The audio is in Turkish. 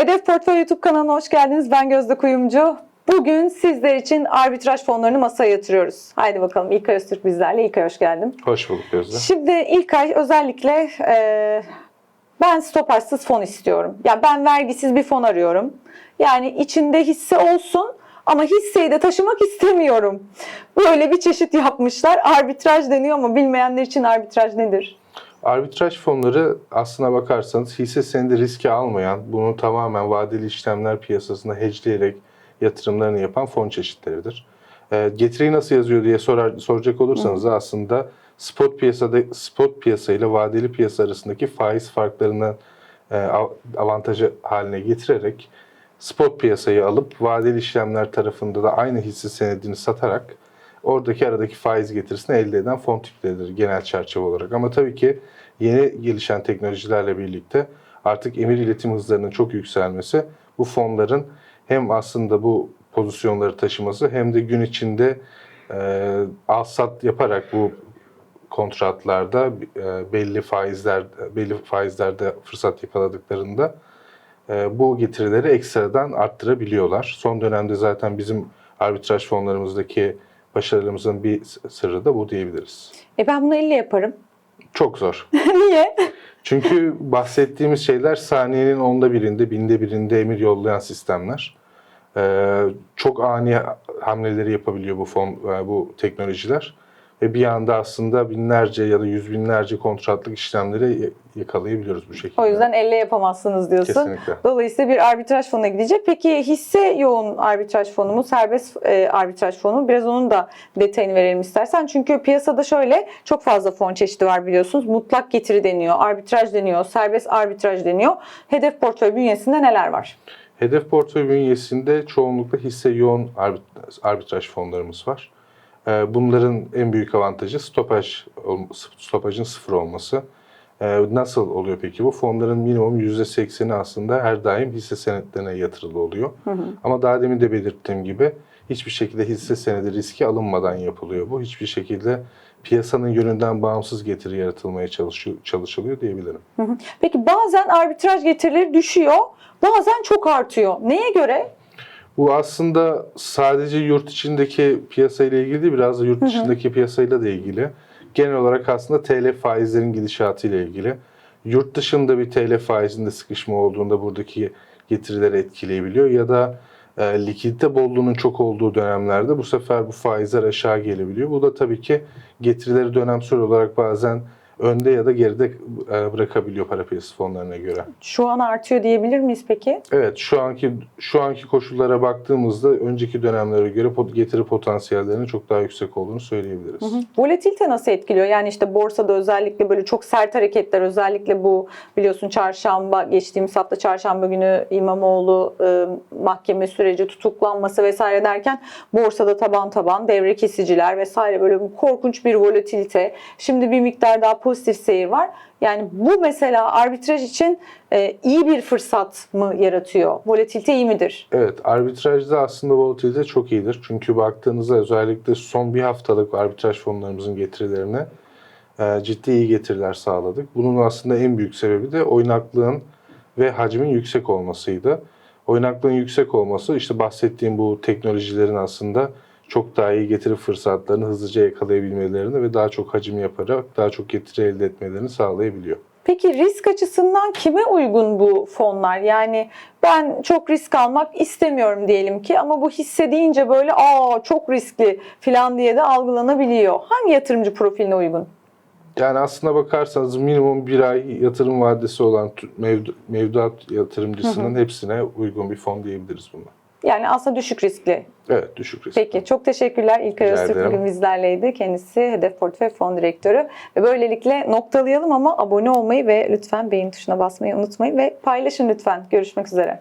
Hedef Portföy YouTube kanalına hoş geldiniz. Ben Gözde Kuyumcu. Bugün sizler için arbitraj fonlarını masaya yatırıyoruz. Haydi bakalım İlkay Öztürk bizlerle. İlkay hoş geldin. Hoş bulduk Gözde. Şimdi İlkay özellikle e, ben stopajsız fon istiyorum. Ya ben vergisiz bir fon arıyorum. Yani içinde hisse olsun ama hisseyi de taşımak istemiyorum. Böyle bir çeşit yapmışlar. Arbitraj deniyor ama bilmeyenler için arbitraj nedir? Arbitraj fonları aslına bakarsanız hisse senedi riski almayan, bunu tamamen vadeli işlemler piyasasında hedgeleyerek yatırımlarını yapan fon çeşitleridir. E, getiriyi nasıl yazıyor diye sorar, soracak olursanız da aslında spot piyasada spot piyasa ile vadeli piyasa arasındaki faiz farklarını e, av- avantajı haline getirerek spot piyasayı alıp vadeli işlemler tarafında da aynı hisse senedini satarak oradaki aradaki faiz getirisini elde eden fon tipleridir genel çerçeve olarak. Ama tabii ki yeni gelişen teknolojilerle birlikte artık emir iletim hızlarının çok yükselmesi bu fonların hem aslında bu pozisyonları taşıması hem de gün içinde e, al sat yaparak bu kontratlarda e, belli faizler belli faizlerde fırsat yakaladıklarında e, bu getirileri ekstradan arttırabiliyorlar. Son dönemde zaten bizim arbitraj fonlarımızdaki başarılarımızın bir sırrı da bu diyebiliriz. E ben bunu elle yaparım. Çok zor. Niye? Çünkü bahsettiğimiz şeyler saniyenin onda birinde, binde birinde emir yollayan sistemler. Ee, çok ani hamleleri yapabiliyor bu fon, e, bu teknolojiler. Ve bir anda aslında binlerce ya da yüz binlerce kontratlık işlemleri yakalayabiliyoruz bu şekilde. O yüzden elle yapamazsınız diyorsun. Kesinlikle. Dolayısıyla bir arbitraj fonuna gidecek. Peki hisse yoğun arbitraj fonu mu, serbest e, arbitraj fonu? Biraz onun da detayını verelim istersen. Çünkü piyasada şöyle çok fazla fon çeşidi var biliyorsunuz. Mutlak getiri deniyor, arbitraj deniyor, serbest arbitraj deniyor. Hedef portföy bünyesinde neler var? Hedef portföy bünyesinde çoğunlukla hisse yoğun arbit- arbitraj fonlarımız var. Ee, Bunların en büyük avantajı stopaj, stopajın sıfır olması. Ee, Nasıl oluyor peki bu? Fonların minimum %80'i aslında her daim hisse senetlerine yatırılı oluyor. Ama daha demin de belirttiğim gibi hiçbir şekilde hisse senedi riski alınmadan yapılıyor bu. Hiçbir şekilde piyasanın yönünden bağımsız getiri yaratılmaya çalışıyor, çalışılıyor diyebilirim. Peki bazen arbitraj getirileri düşüyor, bazen çok artıyor. Neye göre? Bu aslında sadece yurt içindeki piyasayla ilgili değil, biraz da yurt dışındaki piyasayla da ilgili. Genel olarak aslında TL faizlerin gidişatı ile ilgili. Yurt dışında bir TL faizinde sıkışma olduğunda buradaki getirileri etkileyebiliyor ya da e, likidite bolluğunun çok olduğu dönemlerde bu sefer bu faizler aşağı gelebiliyor. Bu da tabii ki getirileri dönemsel olarak bazen önde ya da geride e, bırakabiliyor para piyasası fonlarına göre. Şu an artıyor diyebilir miyiz peki? Evet, şu anki şu anki koşullara baktığımızda önceki dönemlere göre getiri potansiyellerinin çok daha yüksek olduğunu söyleyebiliriz. Volatilite nasıl etkiliyor? Yani işte borsada özellikle böyle çok sert hareketler özellikle bu biliyorsun çarşamba geçtiğimiz hafta çarşamba günü İmamoğlu e, mahkeme süreci tutuklanması vesaire derken borsada taban taban devre kesiciler vesaire böyle korkunç bir volatilite. Şimdi bir miktar daha pozitif seyir var. Yani bu mesela arbitraj için e, iyi bir fırsat mı yaratıyor? Volatilite iyi midir? Evet, arbitrajda aslında volatilite çok iyidir. Çünkü baktığınızda özellikle son bir haftalık arbitraj fonlarımızın getirilerine e, ciddi iyi getiriler sağladık. Bunun aslında en büyük sebebi de oynaklığın ve hacmin yüksek olmasıydı. Oynaklığın yüksek olması işte bahsettiğim bu teknolojilerin aslında çok daha iyi getiri fırsatlarını hızlıca yakalayabilmelerini ve daha çok hacim yaparak daha çok getiri elde etmelerini sağlayabiliyor. Peki risk açısından kime uygun bu fonlar? Yani ben çok risk almak istemiyorum diyelim ki ama bu hisse deyince böyle aa çok riskli falan diye de algılanabiliyor. Hangi yatırımcı profiline uygun? Yani aslına bakarsanız minimum bir ay yatırım vadesi olan mevduat yatırımcısının hepsine uygun bir fon diyebiliriz buna. Yani aslında düşük riskli. Evet düşük risk. Peki çok teşekkürler. Rica Öztürk bugün bizlerleydi. Kendisi Hedef Portföy Fon Direktörü. Ve böylelikle noktalayalım ama abone olmayı ve lütfen beğen tuşuna basmayı unutmayın ve paylaşın lütfen. Görüşmek üzere.